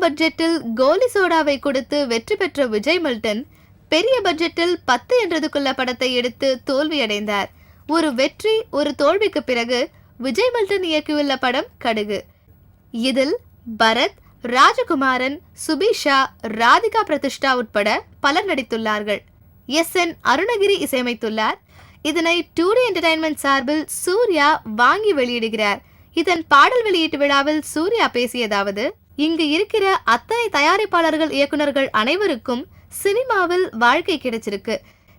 பட்ஜெட்டில் கோலி சோடாவை கொடுத்து வெற்றி பெற்ற விஜய் மில்டன் பெரிய பட்ஜெட்டில் பத்து என்றதுக்குள்ள படத்தை எடுத்து தோல்வியடைந்தார். ஒரு வெற்றி ஒரு தோல்விக்கு பிறகு விஜய் மில்டன் இயக்கியுள்ள படம் கடுகு. இதில் பரத் ராஜகுமாரன் சுபிஷா ராதிகா பிரதிஷ்டா உட்பட பலர் நடித்துள்ளார்கள். எஸ். என். அருணகிரி இசையமைத்துள்ளார். இதனை டூடி என்டர்டைன்மெண்ட் சார்பில் சூர்யா வாங்கி வெளியிடுகிறார். இதன் பாடல் வெளியீட்டு விழாவில் சூர்யா பேசியதாவது இங்கு இருக்கிற அத்தனை தயாரிப்பாளர்கள் இயக்குனர்கள் அனைவருக்கும் சினிமாவில் வாழ்க்கை கிடைச்சிருக்கு.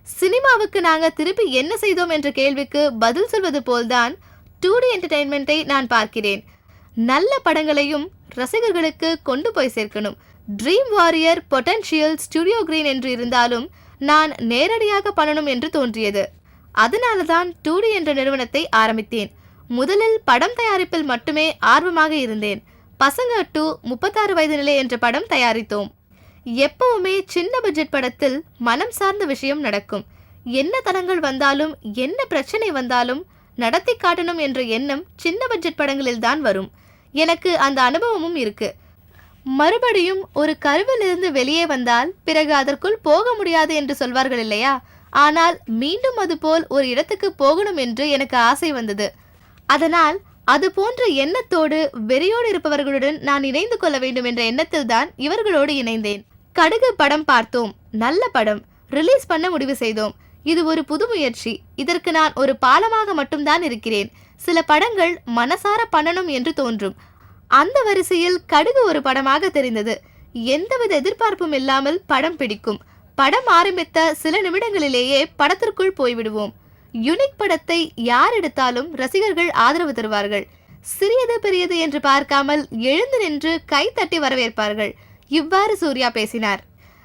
சினிமாவுக்கு நாங்க திருப்பி என்ன செய்தோம் என்ற கேள்விக்கு பதில் சொல்வது போல்தான் டூ டி என்டர்டைன்மெண்ட்டை நான் பார்க்கிறேன். நல்ல படங்களையும் ரசிகர்களுக்கு கொண்டு போய் சேர்க்கணும். Dream warrior potential studio green என்று இருந்தாலும் நான் நேரடியாக பண்ணணும் என்று தோன்றியது. அதனால தான் டூடி என்ற நிறுவனத்தை ஆரம்பித்தேன். முதலில் படம் தயாரிப்பில் மட்டுமே ஆர்வமாக இருந்தேன். பசங்க டூ முப்பத்தாறு வயது நிலை என்ற படம் தயாரித்தோம். எப்பவுமே சின்ன பட்ஜெட் படத்தில் மனம் சார்ந்த விஷயம் நடக்கும். என்ன தடங்கள் வந்தாலும் என்ன பிரச்சனை வந்தாலும் நடத்தி காட்டணும் என்ற எண்ணம் சின்ன பட்ஜெட் படங்களில் தான் வரும். எனக்கு அந்த அனுபவமும் இருக்கு. மறுபடியும் ஒரு கருவிலிருந்து வெளியே வந்தால் பிறகு அதற்குள் போக முடியாது என்று சொல்வார்கள் இல்லையா? ஆனால் மீண்டும் அதுபோல் ஒரு இடத்துக்கு போகணும் என்று எனக்கு ஆசை வந்தது. அதனால் அது போன்ற எண்ணத்தோடு வெறியோடு இருப்பவர்களுடன் நான் இணைந்து கொள்ள வேண்டும் என்ற எண்ணத்தில் தான் இவர்களோடு இணைந்தேன். கடுகு படம் பார்த்தோம். நல்ல படம். ரிலீஸ் பண்ண முடிவு செய்தோம். இது ஒரு புது முயற்சி. இதற்கு நான் ஒரு பாலமாக மட்டும்தான் இருக்கிறேன். சில படங்கள் மனசார பண்ணணும் என்று தோன்றும். அந்த வரிசையில் கடுகு ஒரு படமாக தெரிந்தது. எந்தவித எதிர்பார்ப்பும் இல்லாமல் படம் பிடிக்கும். படம் ஆரம்பித்த சில நிமிடங்களிலேயே படத்திற்குள் போய்விடுவோம். யுனிக் படத்தை யார் எடுத்தாலும் ரசிகர்கள் ஆதரவு தருவார்கள். சிறியது பெரியது என்று பார்க்காமல் எழுந்து நின்று கை தட்டி வரவேற்பார்கள். இவ்வாறு சூர்யா பேசினார்.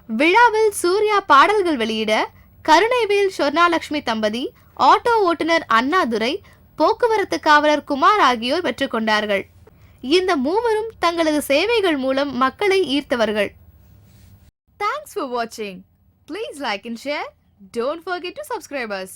விழாவில் சூர்யா பாடல்கள் வெளியிட கருணைவேல் சொர்ணாலட்சுமி தம்பதி ஆட்டோ ஓட்டுநர் அண்ணாதுரை போக்குவரத்து காவலர் குமார் ஆகியோர் பெற்றுக்கொண்டார்கள் இந்த மூவரும் தங்களது சேவைகள் மூலம் மக்களை ஈர்த்தவர்கள். தேங்க்ஸ் ஃபார் வாட்சிங் please like and share don't forget to subscribers